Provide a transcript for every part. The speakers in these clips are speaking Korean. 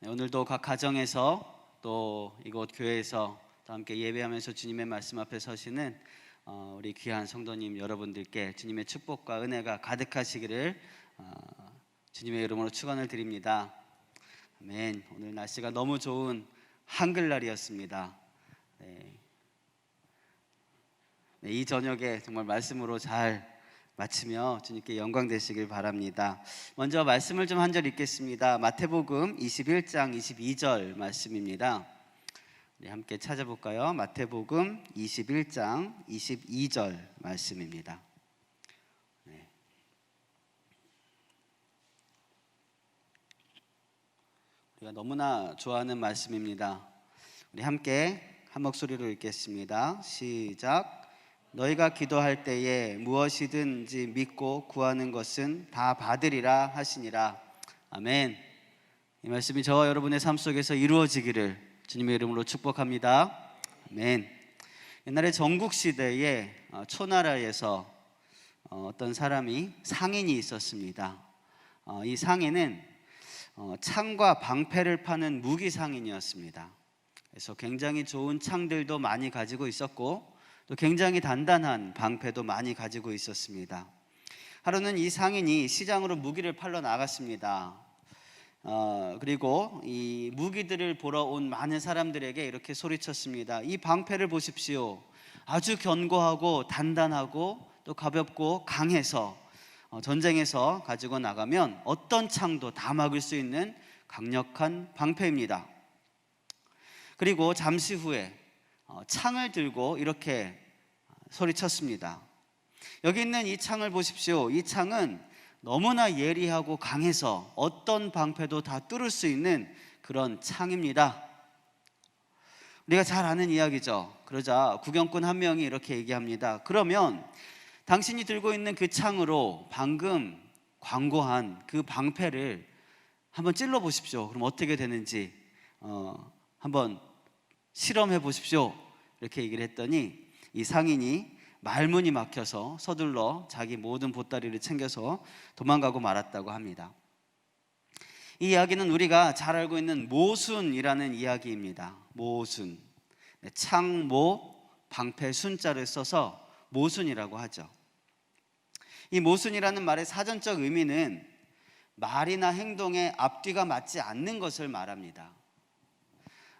네, 오늘도 각 가정에서 또 이곳 교회에서 또 함께 예배하면서 주님의 말씀 앞에 서시는 어, 우리 귀한 성도님 여러분들께 주님의 축복과 은혜가 가득하시기를 어, 주님의 이름으로 축원을 드립니다. 아멘. 오늘 날씨가 너무 좋은 한글날이었습니다. 네. 네, 이 저녁에 정말 말씀으로 잘 마치며 주님께 영광 되시길 바랍니다. 먼저 말씀을 좀 한 절 읽겠습니다. 마태복음 21장 22절 말씀입니다. 네, 함께 찾아볼까요? 마태복음 21장 22절 말씀입니다. 네. 우리가 너무나 좋아하는 말씀입니다. 우리 함께 한 목소리로 읽겠습니다. 시작. 너희가 기도할 때에 무엇이든지 믿고 구하는 것은 다 받으리라 하시니라. 아멘. 이 말씀이 저와 여러분의 삶 속에서 이루어지기를 주님의 이름으로 축복합니다. 아멘. 옛날에 전국 시대에 어, 초나라에서 어, 어떤 사람이 상인이 있었습니다. 어, 이 상인은 어, 창과 방패를 파는 무기 상인이었습니다. 그래서 굉장히 좋은 창들도 많이 가지고 있었고 또 굉장히 단단한 방패도 많이 가지고 있었습니다. 하루는 이 상인이 시장으로 무기를 팔러 나갔습니다. 어, 그리고 이 무기들을 보러 온 많은 사람들에게 이렇게 소리쳤습니다. 이 방패를 보십시오. 아주 견고하고 단단하고 또 가볍고 강해서 어, 전쟁에서 가지고 나가면 어떤 창도 다 막을 수 있는 강력한 방패입니다. 그리고 잠시 후에 어, 창을 들고 이렇게 소리쳤습니다. 여기 있는 이 창을 보십시오. 이 창은 너무나 예리하고 강해서 어떤 방패도 다 뚫을 수 있는 그런 창입니다. 우리가 잘 아는 이야기죠. 그러자 구경꾼 한 명이 이렇게 얘기합니다. 그러면 당신이 들고 있는 그 창으로 방금 광고한 그 방패를 한번 찔러 보십시오. 그럼 어떻게 되는지 어, 한번 실험해 보십시오. 이렇게 얘기를 했더니 이 상인이 말문이 막혀서 서둘러 자기 모든 보따리를 챙겨서 도망가고 말았다고 합니다. 이 이야기는 우리가 잘 알고 있는 모순이라는 이야기입니다. 모순. 네, 창모 방패 순자를 써서 모순이라고 하죠. 이 모순이라는 말의 사전적 의미는 말이나 행동에 앞뒤가 맞지 않는 것을 말합니다.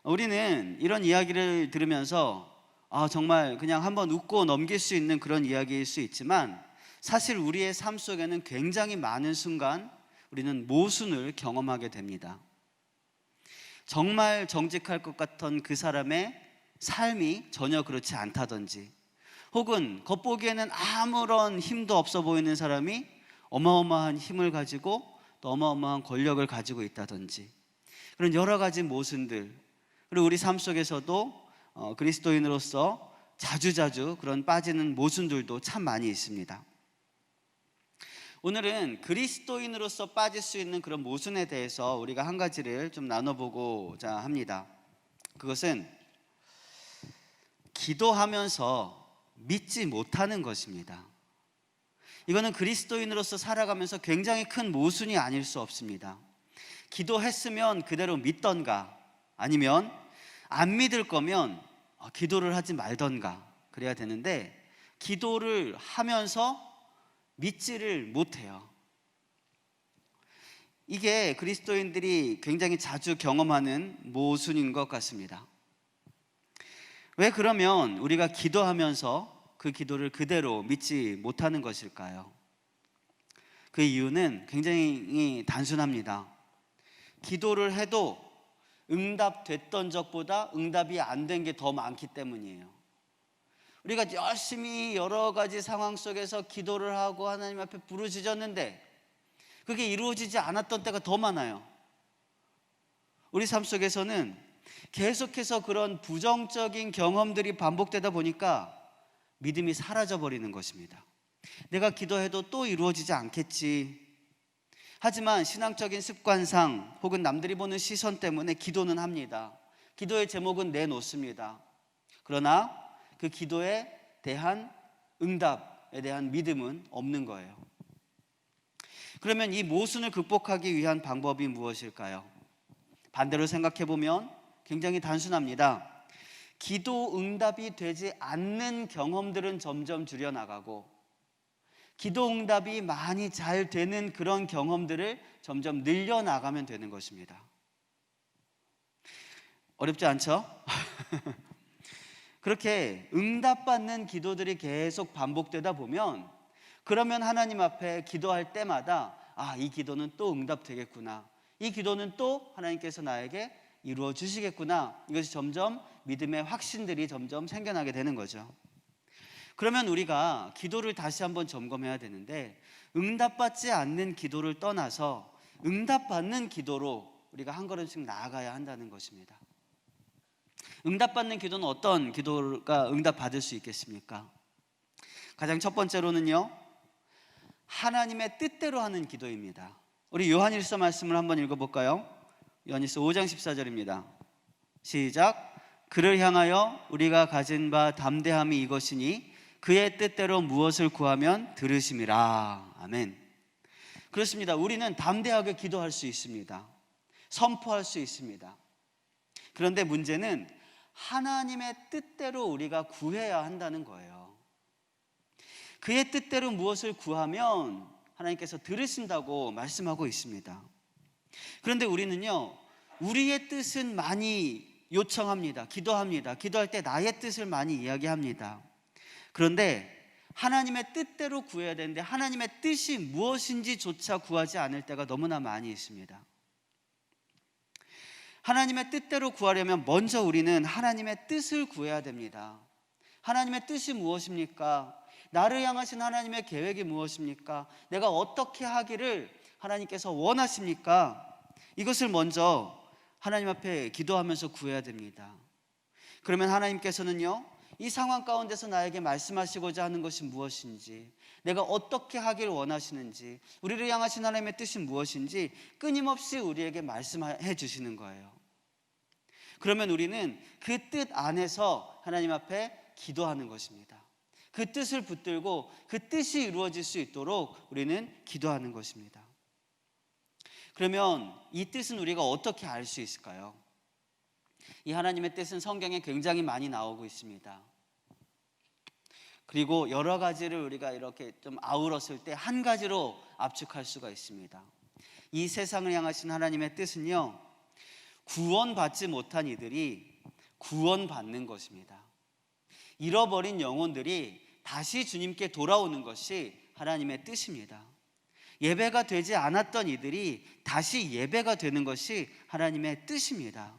우리는 이런 이야기를 들으면서 아, 정말 그냥 한번 웃고 넘길 수 있는 그런 이야기일 수 있지만 사실 우리의 삶 속에는 굉장히 많은 순간 우리는 모순을 경험하게 됩니다. 정말 정직할 것 같던 그 사람의 삶이 전혀 그렇지 않다든지 혹은 겉보기에는 아무런 힘도 없어 보이는 사람이 어마어마한 힘을 가지고 또 어마어마한 권력을 가지고 있다든지 그런 여러 가지 모순들 그리고 우리 삶 속에서도 어, 그리스도인으로서 자주자주 그런 빠지는 모순들도 참 많이 있습니다. 오늘은 그리스도인으로서 빠질 수 있는 그런 모순에 대해서 우리가 한 가지를 좀 나눠보고자 합니다. 그것은 기도하면서 믿지 못하는 것입니다. 이거는 그리스도인으로서 살아가면서 굉장히 큰 모순이 아닐 수 없습니다. 기도했으면 그대로 믿던가 아니면 안 믿을 거면 어, 기도를 하지 말던가 그래야 되는데 기도를 하면서 믿지를 못해요. 이게 그리스도인들이 굉장히 자주 경험하는 모순인 것 같습니다. 왜 그러면 우리가 기도하면서 그 기도를 그대로 믿지 못하는 것일까요? 그 이유는 굉장히 단순합니다. 기도를 해도 응답됐던 적보다 응답이 안 된 게 더 많기 때문이에요. 우리가 열심히 여러 가지 상황 속에서 기도를 하고 하나님 앞에 부르짖었는데 그게 이루어지지 않았던 때가 더 많아요. 우리 삶 속에서는 계속해서 그런 부정적인 경험들이 반복되다 보니까 믿음이 사라져 버리는 것입니다. 내가 기도해도 또 이루어지지 않겠지. 하지만 신앙적인 습관상 혹은 남들이 보는 시선 때문에 기도는 합니다. 기도의 제목은 내놓습니다. 그러나 그 기도에 대한 응답에 대한 믿음은 없는 거예요. 그러면 이 모순을 극복하기 위한 방법이 무엇일까요? 반대로 생각해 보면 굉장히 단순합니다. 기도 응답이 되지 않는 경험들은 점점 줄여나가고 기도 응답이 많이 잘 되는 그런 경험들을 점점 늘려나가면 되는 것입니다. 어렵지 않죠? 그렇게 응답받는 기도들이 계속 반복되다 보면 그러면 하나님 앞에 기도할 때마다 아, 이 기도는 또 응답되겠구나. 이 기도는 또 하나님께서 나에게 이루어 주시겠구나. 이것이 점점 믿음의 확신들이 점점 생겨나게 되는 거죠. 그러면 우리가 기도를 다시 한번 점검해야 되는데 응답받지 않는 기도를 떠나서 응답받는 기도로 우리가 한 걸음씩 나아가야 한다는 것입니다. 응답받는 기도는 어떤 기도가 응답받을 수 있겠습니까? 가장 첫 번째로는요. 하나님의 뜻대로 하는 기도입니다. 우리 요한일서 말씀을 한번 읽어 볼까요? 요한일서 5장 14절입니다. 시작. 그를 향하여 우리가 가진 바 담대함이 이것이니 그의 뜻대로 무엇을 구하면 들으심이라. 아멘. 그렇습니다. 우리는 담대하게 기도할 수 있습니다. 선포할 수 있습니다. 그런데 문제는 하나님의 뜻대로 우리가 구해야 한다는 거예요. 그의 뜻대로 무엇을 구하면 하나님께서 들으신다고 말씀하고 있습니다. 그런데 우리는요, 우리의 뜻은 많이 요청합니다. 기도합니다. 기도할 때 나의 뜻을 많이 이야기합니다. 그런데 하나님의 뜻대로 구해야 되는데 하나님의 뜻이 무엇인지조차 구하지 않을 때가 너무나 많이 있습니다. 하나님의 뜻대로 구하려면 먼저 우리는 하나님의 뜻을 구해야 됩니다. 하나님의 뜻이 무엇입니까? 나를 향하신 하나님의 계획이 무엇입니까? 내가 어떻게 하기를 하나님께서 원하십니까? 이것을 먼저 하나님 앞에 기도하면서 구해야 됩니다. 그러면 하나님께서는요, 이 상황 가운데서 나에게 말씀하시고자 하는 것이 무엇인지, 내가 어떻게 하길 원하시는지, 우리를 향하신 하나님의 뜻이 무엇인지 끊임없이 우리에게 말씀해 주시는 거예요. 그러면 우리는 그 뜻 안에서 하나님 앞에 기도하는 것입니다. 그 뜻을 붙들고 그 뜻이 이루어질 수 있도록 우리는 기도하는 것입니다. 그러면 이 뜻은 우리가 어떻게 알 수 있을까요? 이 하나님의 뜻은 성경에 굉장히 많이 나오고 있습니다. 그리고 여러 가지를 우리가 이렇게 좀 아우렀을 때 한 가지로 압축할 수가 있습니다. 이 세상을 향하신 하나님의 뜻은요, 구원받지 못한 이들이 구원받는 것입니다. 잃어버린 영혼들이 다시 주님께 돌아오는 것이 하나님의 뜻입니다. 예배가 되지 않았던 이들이 다시 예배가 되는 것이 하나님의 뜻입니다.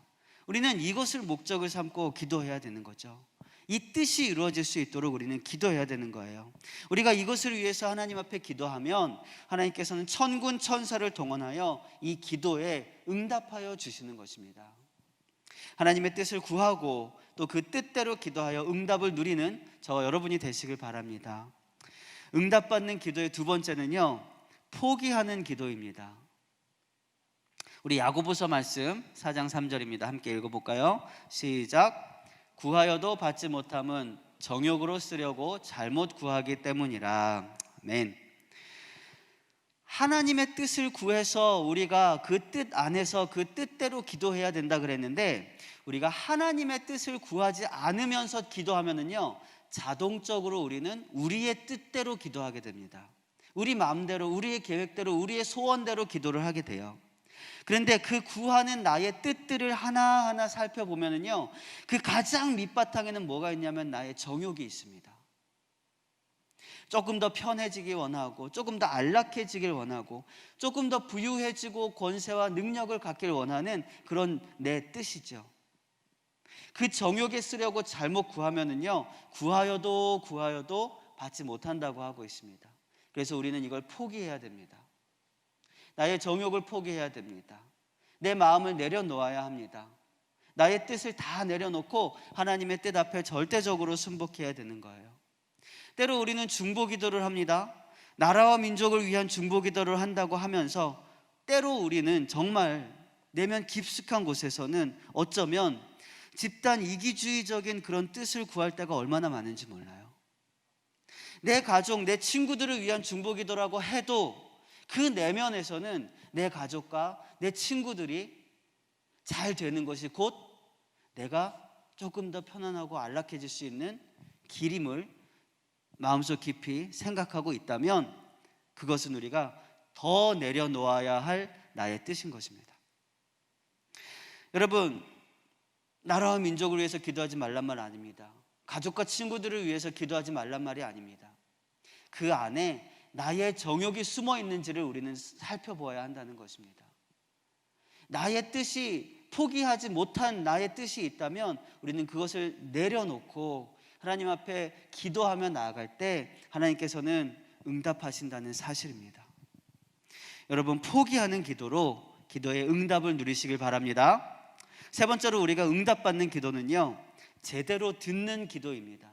우리는 이것을 목적을 삼고 기도해야 되는 거죠. 이 뜻이 이루어질 수 있도록 우리는 기도해야 되는 거예요. 우리가 이것을 위해서 하나님 앞에 기도하면 하나님께서는 천군 천사를 동원하여 이 기도에 응답하여 주시는 것입니다. 하나님의 뜻을 구하고 또 그 뜻대로 기도하여 응답을 누리는 저 여러분이 되시길 바랍니다. 응답받는 기도의 두 번째는요. 포기하는 기도입니다. 우리 야고보서 말씀 4장 3절입니다. 함께 읽어 볼까요? 시작. 구하여도 받지 못함은 정욕으로 쓰려고 잘못 구하기 때문이라. 아멘. 하나님의 뜻을 구해서 우리가 그 뜻 안에서 그 뜻대로 기도해야 된다 그랬는데 우리가 하나님의 뜻을 구하지 않으면서 기도하면은요 자동적으로 우리는 우리의 뜻대로 기도하게 됩니다. 우리 마음대로 우리의 계획대로 우리의 소원대로 기도를 하게 돼요. 그런데 그 구하는 나의 뜻들을 하나하나 살펴보면은요 그 가장 밑바탕에는 뭐가 있냐면 나의 정욕이 있습니다. 조금 더 편해지길 원하고 조금 더 안락해지길 원하고 조금 더 부유해지고 권세와 능력을 갖길 원하는 그런 내 뜻이죠. 그 정욕에 쓰려고 잘못 구하면은요 구하여도 구하여도 받지 못한다고 하고 있습니다. 그래서 우리는 이걸 포기해야 됩니다. 나의 정욕을 포기해야 됩니다. 내 마음을 내려놓아야 합니다. 나의 뜻을 다 내려놓고 하나님의 뜻 앞에 절대적으로 순복해야 되는 거예요. 때로 우리는 중보 기도를 합니다. 나라와 민족을 위한 중보 기도를 한다고 하면서 때로 우리는 정말 내면 깊숙한 곳에서는 어쩌면 집단 이기주의적인 그런 뜻을 구할 때가 얼마나 많은지 몰라요. 내 가족, 내 친구들을 위한 중보 기도라고 해도 그 내면에서는 내 가족과 내 친구들이 잘 되는 것이 곧 내가 조금 더 편안하고 안락해질 수 있는 길임을 마음속 깊이 생각하고 있다면 그것은 우리가 더 내려놓아야 할 나의 뜻인 것입니다. 여러분, 나라와 민족을 위해서 기도하지 말란 말 아닙니다. 가족과 친구들을 위해서 기도하지 말란 말이 아닙니다. 그 안에 나의 정욕이 숨어 있는지를 우리는 살펴보아야 한다는 것입니다. 나의 뜻이 포기하지 못한 나의 뜻이 있다면 우리는 그것을 내려놓고 하나님 앞에 기도하며 나아갈 때 하나님께서는 응답하신다는 사실입니다. 여러분 포기하는 기도로 기도의 응답을 누리시길 바랍니다. 세 번째로 우리가 응답받는 기도는요. 제대로 듣는 기도입니다.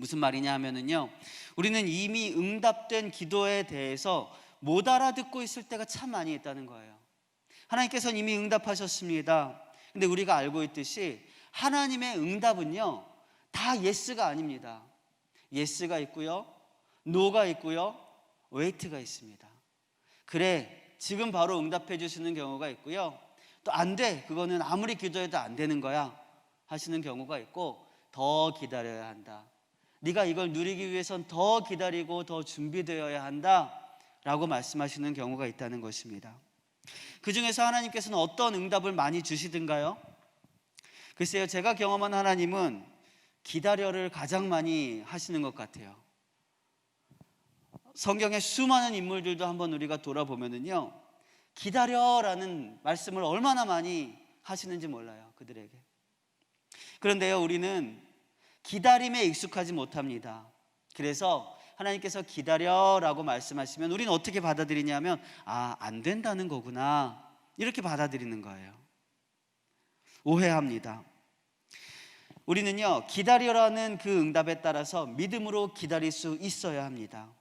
무슨 말이냐 하면은요. 우리는 이미 응답된 기도에 대해서 못 알아듣고 있을 때가 참 많이 있다는 거예요. 하나님께서는 이미 응답하셨습니다. 근데 우리가 알고 있듯이 하나님의 응답은요. 다 예스가 아닙니다. 예스가 있고요. 노가 있고요. 웨이트가 있습니다. 그래. 지금 바로 응답해 주시는 경우가 있고요. 또 안 돼. 그거는 아무리 기도해도 안 되는 거야. 하시는 경우가 있고 더 기다려야 한다. 네가 이걸 누리기 위해선 더 기다리고 더 준비되어야 한다라고 말씀하시는 경우가 있다는 것입니다. 그 중에서 하나님께서는 어떤 응답을 많이 주시든가요? 글쎄요, 제가 경험한 하나님은 기다려를 가장 많이 하시는 것 같아요. 성경의 수많은 인물들도 한번 우리가 돌아보면은요, 기다려라는 말씀을 얼마나 많이 하시는지 몰라요, 그들에게. 그런데요, 우리는 기다림에 익숙하지 못합니다. 그래서 하나님께서 기다려라고 말씀하시면 우리는 어떻게 받아들이냐면 아, 안 된다는 거구나. 이렇게 받아들이는 거예요. 오해합니다. 우리는요, 기다려라는 그 응답에 따라서 믿음으로 기다릴 수 있어야 합니다.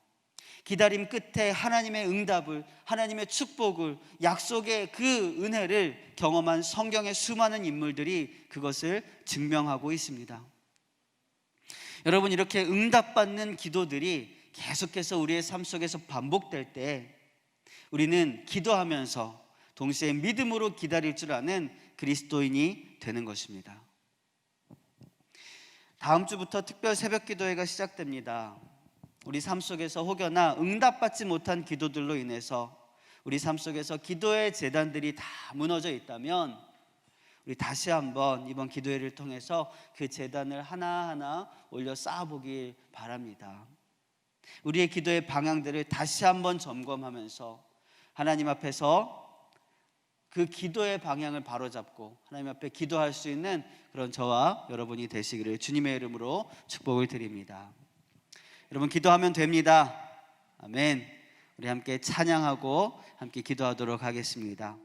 기다림 끝에 하나님의 응답을, 하나님의 축복을, 약속의 그 은혜를 경험한 성경의 수많은 인물들이 그것을 증명하고 있습니다. 여러분, 이렇게 응답받는 기도들이 계속해서 우리의 삶 속에서 반복될 때 우리는 기도하면서 동시에 믿음으로 기다릴 줄 아는 그리스도인이 되는 것입니다. 다음 주부터 특별 새벽 기도회가 시작됩니다. 우리 삶 속에서 혹여나 응답받지 못한 기도들로 인해서 우리 삶 속에서 기도의 재단들이 다 무너져 있다면 우리 다시 한번 이번 기도회를 통해서 그 재단을 하나하나 올려 쌓아보길 바랍니다. 우리의 기도의 방향들을 다시 한번 점검하면서 하나님 앞에서 그 기도의 방향을 바로잡고 하나님 앞에 기도할 수 있는 그런 저와 여러분이 되시기를 주님의 이름으로 축복을 드립니다. 여러분 기도하면 됩니다. 아멘. 우리 함께 찬양하고 함께 기도하도록 하겠습니다.